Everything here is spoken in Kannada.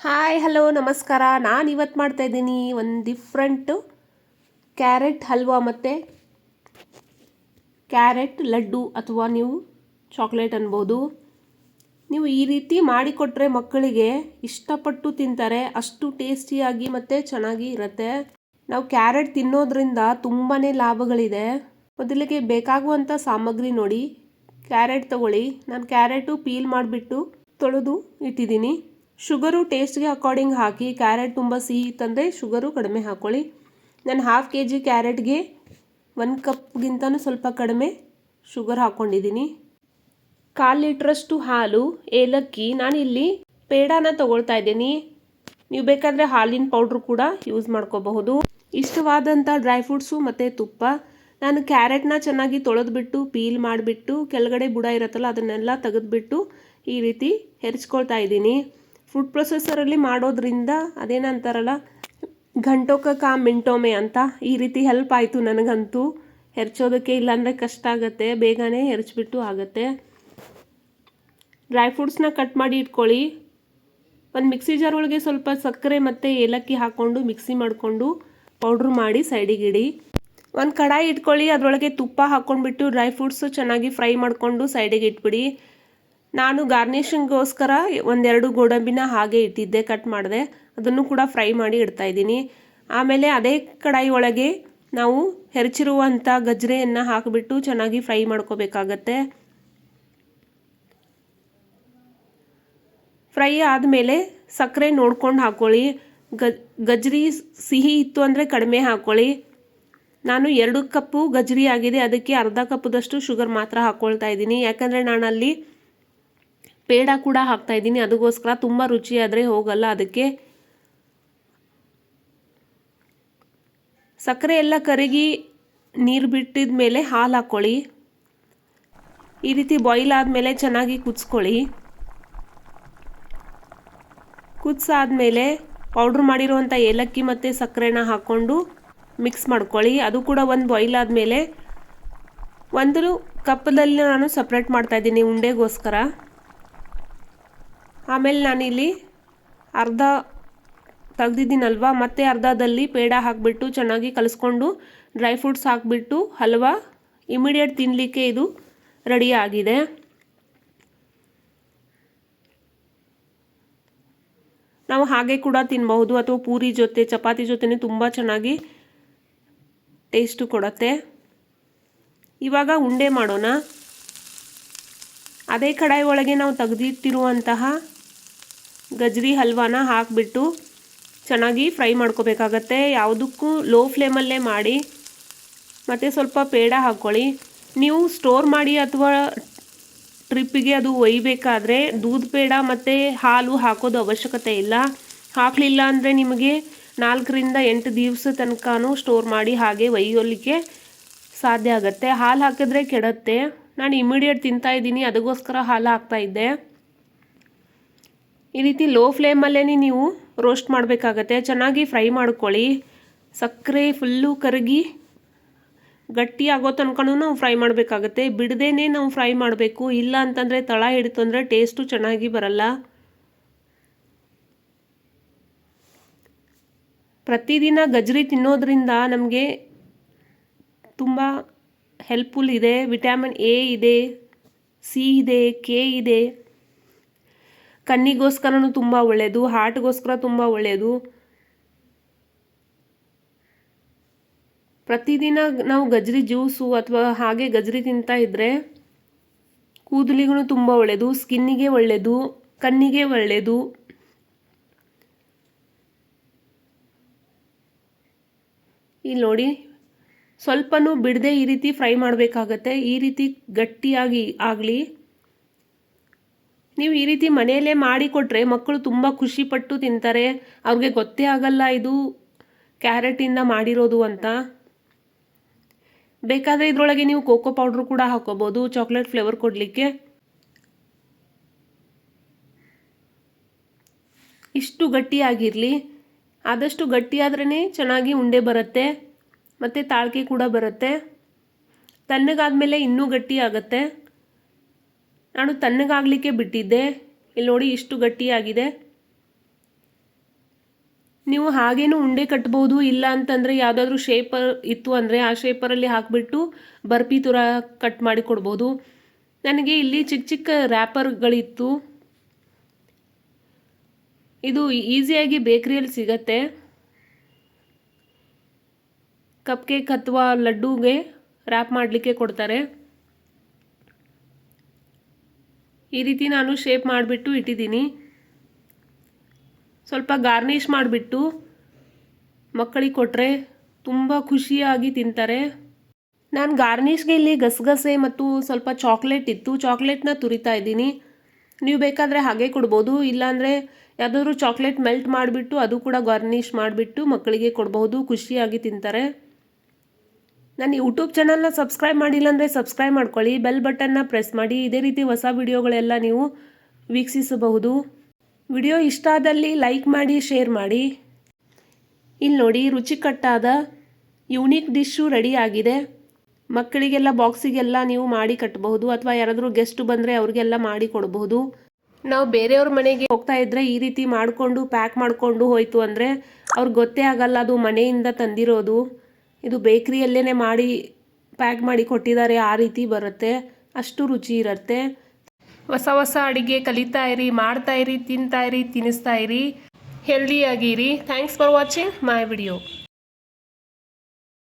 ಹಾಯ್ ಹಲೋ ನಮಸ್ಕಾರ. ನಾನು ಇವತ್ತು ಮಾಡ್ತಾ ಇದ್ದೀನಿ ಒಂದು ಡಿಫ್ರೆಂಟು ಕ್ಯಾರೆಟ್ ಹಲ್ವಾ ಮತ್ತು ಕ್ಯಾರೆಟ್ ಲಡ್ಡು ಅಥವಾ ನೀವು ಚಾಕ್ಲೇಟ್ ಅನ್ಬೋದು. ನೀವು ಈ ರೀತಿ ಮಾಡಿಕೊಟ್ರೆ ಮಕ್ಕಳಿಗೆ ಇಷ್ಟಪಟ್ಟು ತಿಂತಾರೆ, ಅಷ್ಟು ಟೇಸ್ಟಿಯಾಗಿ ಮತ್ತು ಚೆನ್ನಾಗಿ ಇರುತ್ತೆ. ನಾವು ಕ್ಯಾರೆಟ್ ತಿನ್ನೋದ್ರಿಂದ ತುಂಬಾ ಲಾಭಗಳಿದೆ. ಮೊದಲಿಗೆ ಬೇಕಾಗುವಂಥ ಸಾಮಗ್ರಿ ನೋಡಿ. ಕ್ಯಾರೆಟ್ ತಗೊಳ್ಳಿ. ನಾನು ಕ್ಯಾರೆಟು ಪೀಲ್ ಮಾಡಿಬಿಟ್ಟು ತೊಳೆದು ಇಟ್ಟಿದ್ದೀನಿ. ಶುಗರು ಟೇಸ್ಟ್ಗೆ ಅಕಾರ್ಡಿಂಗ್ ಹಾಕಿ ಕ್ಯಾರೆಟ್ ತುಂಬ ಸಿಹಿ ಇತ್ತಂದರೆ ಶುಗರು ಕಡಿಮೆ ಹಾಕ್ಕೊಳ್ಳಿ ನಾನು ಹಾಫ್ ಕೆ ಜಿ ಕ್ಯಾರೆಟ್ಗೆ ಒಂದು ಕಪ್ಗಿಂತನೂ ಸ್ವಲ್ಪ ಕಡಿಮೆ ಶುಗರ್ ಹಾಕ್ಕೊಂಡಿದ್ದೀನಿ. ಕಾಲು ಲೀಟ್ರಷ್ಟು ಹಾಲು, ಏಲಕ್ಕಿ ನಾನು ಇಲ್ಲಿ ಪೇಡಾನ ತಗೊಳ್ತಾ ಇದ್ದೀನಿ. ನೀವು ಬೇಕಾದರೆ ಹಾಲಿನ ಪೌಡ್ರು ಕೂಡ ಯೂಸ್ ಮಾಡ್ಕೋಬಹುದು. ಇಷ್ಟವಾದಂಥ ಡ್ರೈ ಫ್ರೂಟ್ಸು ಮತ್ತು ತುಪ್ಪ. ನಾನು ಕ್ಯಾರೆಟ್ನ ಚೆನ್ನಾಗಿ ತೊಳೆದ್ಬಿಟ್ಟು, ಪೀಲ್ ಮಾಡಿಬಿಟ್ಟು, ಕೆಳಗಡೆ ಬುಡ ಇರುತ್ತಲ್ಲ ಅದನ್ನೆಲ್ಲ ತೆಗೆದ್ಬಿಟ್ಟು ಈ ರೀತಿ ಹೆರ್ಚ್ಕೊಳ್ತಾ ಇದ್ದೀನಿ. ಫುಡ್ ಪ್ರೊಸೆಸರಲ್ಲಿ ಮಾಡೋದ್ರಿಂದ ಅದೇನಂತಾರಲ್ಲ, ಘಂಟೋಕ ಕಾ ಮಿಂಟೋಮೆ ಅಂತ ಈ ರೀತಿ ಹೆಲ್ಪ್ ಆಯಿತು ನನಗಂತೂ. ಹೆರ್ಚೋದಕ್ಕೆ ಇಲ್ಲಾಂದರೆ ಕಷ್ಟ ಆಗುತ್ತೆ, ಬೇಗನೆ ಹೆರ್ಚ್ಬಿಟ್ಟು ಆಗುತ್ತೆ. ಡ್ರೈ ಫ್ರೂಟ್ಸ್ನ ಕಟ್ ಮಾಡಿ ಇಟ್ಕೊಳ್ಳಿ. ಒಂದು ಮಿಕ್ಸಿ ಜಾರ್ ಒಳಗೆ ಸ್ವಲ್ಪ ಸಕ್ಕರೆ ಮತ್ತು ಏಲಕ್ಕಿ ಹಾಕ್ಕೊಂಡು ಮಿಕ್ಸಿ ಮಾಡಿಕೊಂಡು ಪೌಡ್ರ್ ಮಾಡಿ ಸೈಡಿಗಿಡಿ ಒಂದು ಕಡಾಯಿ ಇಟ್ಕೊಳ್ಳಿ, ಅದರೊಳಗೆ ತುಪ್ಪ ಹಾಕ್ಕೊಂಡ್ಬಿಟ್ಟು ಡ್ರೈ ಫ್ರೂಟ್ಸು ಚೆನ್ನಾಗಿ ಫ್ರೈ ಮಾಡಿಕೊಂಡು ಸೈಡಿಗೆ ಇಟ್ಬಿಡಿ. ನಾನು ಗಾರ್ನಿಷಿಂಗ್ಗೋಸ್ಕರ ಒಂದೆರಡು ಗೋಡಂಬಿನ ಹಾಗೆ ಇಟ್ಟಿದ್ದೆ, ಕಟ್ ಮಾಡಿದೆ. ಅದನ್ನು ಕೂಡ ಫ್ರೈ ಮಾಡಿ ಇಡ್ತಾ ಇದ್ದೀನಿ. ಆಮೇಲೆ ಅದೇ ಕಡಾಯಿ ಒಳಗೆ ನಾವು ಹೆರಚಿರುವಂಥ ಗಜ್ರೆಯನ್ನು ಹಾಕಿಬಿಟ್ಟು ಚೆನ್ನಾಗಿ ಫ್ರೈ ಮಾಡ್ಕೋಬೇಕಾಗತ್ತೆ. ಫ್ರೈ ಆದಮೇಲೆ ಸಕ್ಕರೆ ನೋಡ್ಕೊಂಡು ಹಾಕ್ಕೊಳ್ಳಿ ಗಜ್ರಿ ಸಿಹಿ ಇತ್ತು ಅಂದರೆ ಕಡಿಮೆ ಹಾಕ್ಕೊಳ್ಳಿ ನಾನು ಎರಡು ಕಪ್ಪು ಗಜ್ರಿ ಆಗಿದೆ, ಅದಕ್ಕೆ ಅರ್ಧ ಕಪ್ಪದಷ್ಟು ಶುಗರ್ ಮಾತ್ರ ಹಾಕ್ಕೊಳ್ತಾ ಇದ್ದೀನಿ. ಯಾಕಂದರೆ ನಾನು ಅಲ್ಲಿ ಪೇಡ ಕೂಡ ಹಾಕ್ತಾ ಇದ್ದೀನಿ. ಅದಕ್ಕೋಸ್ಕರ ತುಂಬ ರುಚಿಯಾದರೆ ಹೋಗಲ್ಲ ಅದಕ್ಕೆ. ಸಕ್ಕರೆ ಎಲ್ಲ ಕರಗಿ ನೀರು ಬಿಟ್ಟಿದ ಮೇಲೆ ಹಾಲು ಹಾಕ್ಕೊಳ್ಳಿ ಈ ರೀತಿ ಬಾಯ್ಲ್ ಆದಮೇಲೆ ಚೆನ್ನಾಗಿ ಕುದಿಸ್ಕೊಳ್ಳಿ. ಕುದಿಸಾದ್ಮೇಲೆ ಪೌಡ್ರ್ ಮಾಡಿರುವಂಥ ಏಲಕ್ಕಿ ಮತ್ತು ಸಕ್ಕರೆನ ಹಾಕ್ಕೊಂಡು ಮಿಕ್ಸ್ ಮಾಡ್ಕೊಳ್ಳಿ. ಅದು ಕೂಡ ಒಂದು ಬಾಯ್ಲ್ ಆದಮೇಲೆ ಒಂದು ಕಪ್ಪದಲ್ಲಿ ನಾನು ಸಪ್ರೇಟ್ ಮಾಡ್ತಾಯಿದ್ದೀನಿ ಉಂಡೆಗೋಸ್ಕರ. ಆಮೇಲೆ ನಾನಿಲ್ಲಿ ಅರ್ಧ ತೆಗ್ದಿದ್ದೀನಲ್ವ, ಮತ್ತೆ ಅರ್ಧದಲ್ಲಿ ಪೇಡ ಹಾಕಿಬಿಟ್ಟು ಚೆನ್ನಾಗಿ ಕಲಿಸ್ಕೊಂಡು ಡ್ರೈ ಫ್ರೂಟ್ಸ್ ಹಾಕಿಬಿಟ್ಟು ಹಲ್ವಾ ಇಮಿಡಿಯೇಟ್ ತಿನ್ನಲಿಕ್ಕೆ ಇದು ರೆಡಿ ಆಗಿದೆ. ನಾವು ಹಾಗೆ ಕೂಡ ತಿನ್ಬಹುದು, ಅಥವಾ ಪೂರಿ ಜೊತೆ, ಚಪಾತಿ ಜೊತೆ ತುಂಬ ಚೆನ್ನಾಗಿ ಟೇಸ್ಟು ಕೊಡುತ್ತೆ. ಇವಾಗ ಉಂಡೆ ಮಾಡೋಣ. ಅದೇ ಕಡಾಯಿ ಒಳಗೆ ನಾವು ತೆಗೆದಿಟ್ಟಿರುವಂತಹ ಗಜ್ರಿ ಹಲ್ವಾನ ಹಾಕಿಬಿಟ್ಟು ಚೆನ್ನಾಗಿ ಫ್ರೈ ಮಾಡ್ಕೋಬೇಕಾಗತ್ತೆ. ಯಾವುದಕ್ಕೂ ಲೋ ಫ್ಲೇಮಲ್ಲೇ ಮಾಡಿ ಮತ್ತು ಸ್ವಲ್ಪ ಪೇಡ ಹಾಕ್ಕೊಳ್ಳಿ. ನೀವು ಸ್ಟೋರ್ ಮಾಡಿ ಅಥವಾ ಟ್ರಿಪ್ಪಿಗೆ ಅದು ಒಯ್ಬೇಕಾದ್ರೆ ದೂದ್ ಪೇಡ ಮತ್ತು ಹಾಲು ಹಾಕೋದು ಅವಶ್ಯಕತೆ ಇಲ್ಲ. ಹಾಕಲಿಲ್ಲ ಅಂದರೆ ನಿಮಗೆ ನಾಲ್ಕರಿಂದ ಎಂಟು ದಿವಸ ತನಕನೂ ಸ್ಟೋರ್ ಮಾಡಿ ಹಾಗೆ ಒಯ್ಯೋಲಿಕ್ಕೆ ಸಾಧ್ಯ ಆಗುತ್ತೆ. ಹಾಲು ಹಾಕಿದ್ರೆ ಕೆಡತ್ತೆ. ನಾನು ಇಮಿಡಿಯೇಟ್ ತಿಂತಾ ಇದ್ದೀನಿ, ಅದಕ್ಕೋಸ್ಕರ ಹಾಲು ಹಾಕ್ತಾ ಇದ್ದೆ. ಈ ರೀತಿ ಲೋ ಫ್ಲೇಮಲ್ಲೇ ನೀವು ರೋಸ್ಟ್ ಮಾಡಬೇಕಾಗತ್ತೆ. ಚೆನ್ನಾಗಿ ಫ್ರೈ ಮಾಡ್ಕೊಳ್ಳಿ. ಸಕ್ಕರೆ ಫುಲ್ಲು ಕರಗಿ ಗಟ್ಟಿ ಆಗೋ ತನಕನೂ ನಾವು ಫ್ರೈ ಮಾಡಬೇಕಾಗತ್ತೆ. ಬಿಡದೇ ನಾವು ಫ್ರೈ ಮಾಡಬೇಕು. ಇಲ್ಲ ಅಂತಂದರೆ ತಳ ಹಿಡಿತು ಅಂದರೆ ಟೇಸ್ಟು ಚೆನ್ನಾಗಿ ಬರಲ್ಲ. ಪ್ರತಿದಿನ ಗಜ್ರಿ ತಿನ್ನೋದ್ರಿಂದ ನಮಗೆ ತುಂಬ ಹೆಲ್ಪ್ಫುಲ್ ಇದೆ. ವಿಟಮಿನ್ ಎ ಇದೆ ಸಿ ಇದೆ ಕೆ ಇದೆ. ಕಣ್ಣಿಗೋಸ್ಕರನೂ ತುಂಬ ಒಳ್ಳೆಯದು ಹಾರ್ಟ್ಗೋಸ್ಕರ ತುಂಬ ಒಳ್ಳೆಯದು ಪ್ರತಿದಿನ ನಾವು ಗಜ್ರಿ ಜ್ಯೂಸು ಅಥವಾ ಹಾಗೆ ಗಜ್ರಿ ತಿಂತಾ ಇದ್ದರೆ ಕೂದಲಿಗೂ ತುಂಬ ಒಳ್ಳೆಯದು ಸ್ಕಿನ್ನಿಗೆ ಒಳ್ಳೆಯದು ಕಣ್ಣಿಗೆ ಒಳ್ಳೆಯದು ಇಲ್ಲಿ ನೋಡಿ, ಸ್ವಲ್ಪನೂ ಬಿಡದೆ ಈ ರೀತಿ ಫ್ರೈ ಮಾಡಬೇಕಾಗತ್ತೆ. ಈ ರೀತಿ ಗಟ್ಟಿಯಾಗಿ ಆಗಲಿ ನೀವು ಈ ರೀತಿ ಮನೆಯಲ್ಲೇ ಮಾಡಿಕೊಟ್ರೆ ಮಕ್ಕಳು ತುಂಬ ಖುಷಿಪಟ್ಟು ತಿಂತಾರೆ. ಅವ್ರಿಗೆ ಗೊತ್ತೇ ಆಗಲ್ಲ ಇದು ಕ್ಯಾರೆಟಿಂದ ಮಾಡಿರೋದು ಅಂತ. ಬೇಕಾದರೆ ಇದರೊಳಗೆ ನೀವು ಕೋಕೋ ಪೌಡ್ರು ಕೂಡ ಹಾಕೋಬೋದು, ಚಾಕ್ಲೇಟ್ ಫ್ಲೇವರ್ ಕೊಡಲಿಕ್ಕೆ. ಇಷ್ಟು ಗಟ್ಟಿಯಾಗಿರಲಿ. ಆದಷ್ಟು ಗಟ್ಟಿಯಾದ್ರೇ ಚೆನ್ನಾಗಿ ಉಂಡೆ ಬರುತ್ತೆ, ಮತ್ತು ತಾಳ್ಕೆ ಕೂಡ ಬರುತ್ತೆ. ತಣ್ಣಗಾದ್ಮೇಲೆ ಇನ್ನೂ ಗಟ್ಟಿ ಆಗುತ್ತೆ ನಾನು ತಣ್ಣಗಾಗಲಿಕ್ಕೆ ಬಿಟ್ಟಿದ್ದೆ. ಇಲ್ಲಿ ನೋಡಿ ಇಷ್ಟು ಗಟ್ಟಿಯಾಗಿದೆ. ನೀವು ಹಾಗೇನು ಉಂಡೆ ಕಟ್ಬೋದು ಇಲ್ಲ ಅಂತಂದರೆ ಯಾವುದಾದ್ರೂ ಶೇಪರ್ ಇತ್ತು ಅಂದರೆ ಆ ಶೇಪರಲ್ಲಿ ಹಾಕಿಬಿಟ್ಟು ಬರ್ಫಿ ತುರ ಕಟ್ ಮಾಡಿ ಕೊಡ್ಬೋದು. ನನಗೆ ಇಲ್ಲಿ ಚಿಕ್ಕ ಚಿಕ್ಕ ರ್ಯಾಪರ್ಗಳಿತ್ತು ಇದು ಈಸಿಯಾಗಿ ಬೇಕ್ರಿಯಲ್ಲಿ ಸಿಗತ್ತೆ. ಕಪ್ ಕೇಕ್ ಅಥವಾ ಲಡ್ಡುಗೆ ರ್ಯಾಪ್ ಮಾಡಲಿಕ್ಕೆ ಕೊಡ್ತಾರೆ. ಈ ರೀತಿ ನಾನು ಶೇಪ್ ಮಾಡಿಬಿಟ್ಟು ಇಟ್ಟಿದ್ದೀನಿ. ಸ್ವಲ್ಪ ಗಾರ್ನಿಷ್ ಮಾಡಿಬಿಟ್ಟು ಮಕ್ಕಳಿಗೆ ಕೊಟ್ಟರೆ ತುಂಬ ಖುಷಿಯಾಗಿ ತಿಂತಾರೆ. ನಾನು ಗಾರ್ನಿಷ್ಗೆ ಇಲ್ಲಿ ಗಸಗಸೆ ಮತ್ತು ಸ್ವಲ್ಪ ಚಾಕ್ಲೇಟ್ ಇತ್ತು. ಚಾಕ್ಲೇಟ್ನ ತುರಿತಾ ಇದ್ದೀನಿ. ನೀವು ಬೇಕಾದರೆ ಹಾಗೆ ಕೊಡ್ಬೋದು. ಇಲ್ಲಾಂದರೆ ಯಾವುದಾದ್ರೂ ಚಾಕ್ಲೇಟ್ ಮೆಲ್ಟ್ ಮಾಡಿಬಿಟ್ಟು ಅದು ಕೂಡ ಗಾರ್ನಿಷ್ ಮಾಡಿಬಿಟ್ಟು ಮಕ್ಕಳಿಗೆ ಕೊಡಬಹುದು ಖುಷಿಯಾಗಿ ತಿಂತಾರೆ. ನನ್ನ ಯೂಟ್ಯೂಬ್ ಚಾನಲ್ನ ಸಬ್ಸ್ಕ್ರೈಬ್ ಮಾಡಿಲ್ಲ ಅಂದರೆ ಸಬ್ಸ್ಕ್ರೈಬ್ ಮಾಡ್ಕೊಳ್ಳಿ ಬೆಲ್ ಬಟನ್ನ ಪ್ರೆಸ್ ಮಾಡಿ, ಇದೇ ರೀತಿ ಹೊಸ ವಿಡಿಯೋಗಳೆಲ್ಲ ನೀವು ವೀಕ್ಷಿಸಬಹುದು. ವಿಡಿಯೋ ಇಷ್ಟ ಆದಲ್ಲಿ ಲೈಕ್ ಮಾಡಿ ಶೇರ್ ಮಾಡಿ. ಇಲ್ಲಿ ನೋಡಿ ರುಚಿಕಟ್ಟಾದ ಯೂನಿಕ್ ಡಿಶ್ಶು ರೆಡಿ ಆಗಿದೆ. ಮಕ್ಕಳಿಗೆಲ್ಲ ಬಾಕ್ಸಿಗೆಲ್ಲ ನೀವು ಮಾಡಿ ಕಟ್ಟಬಹುದು ಅಥವಾ ಯಾರಾದರೂ ಗೆಸ್ಟ್ ಬಂದರೆ ಅವ್ರಿಗೆಲ್ಲ ಮಾಡಿ ಕೊಡಬಹುದು. ನಾವು ಬೇರೆಯವ್ರ ಮನೆಗೆ ಹೋಗ್ತಾ ಇದ್ರೆ ಈ ರೀತಿ ಮಾಡಿಕೊಂಡು ಪ್ಯಾಕ್ ಮಾಡಿಕೊಂಡು ಹೋಯಿತು ಅಂದರೆ ಅವ್ರಿಗೆ ಗೊತ್ತೇ ಆಗಲ್ಲ ಅದು ಮನೆಯಿಂದ ತಂದಿರೋದು. ಇದು ಬೇಕ್ರಿಯಲ್ಲೇ ಮಾಡಿ, ಪ್ಯಾಕ್ ಮಾಡಿ ಕೊಟ್ಟಿದ್ದಾರೆ, ಆ ರೀತಿ ಬರುತ್ತೆ. ಅಷ್ಟು ರುಚಿ ಇರುತ್ತೆ. ಹೊಸ ಹೊಸ ಅಡಿಗೆ ಕಲಿತಾ ಇರಿ, ಮಾಡ್ತಾ ಇರಿ, ತಿಂತಾ ಇರಿ ತಿನ್ನಿಸ್ತಾ ಇರಿ. ಹೆಲ್ದಿಯಾಗಿರಿ thanks for watching my video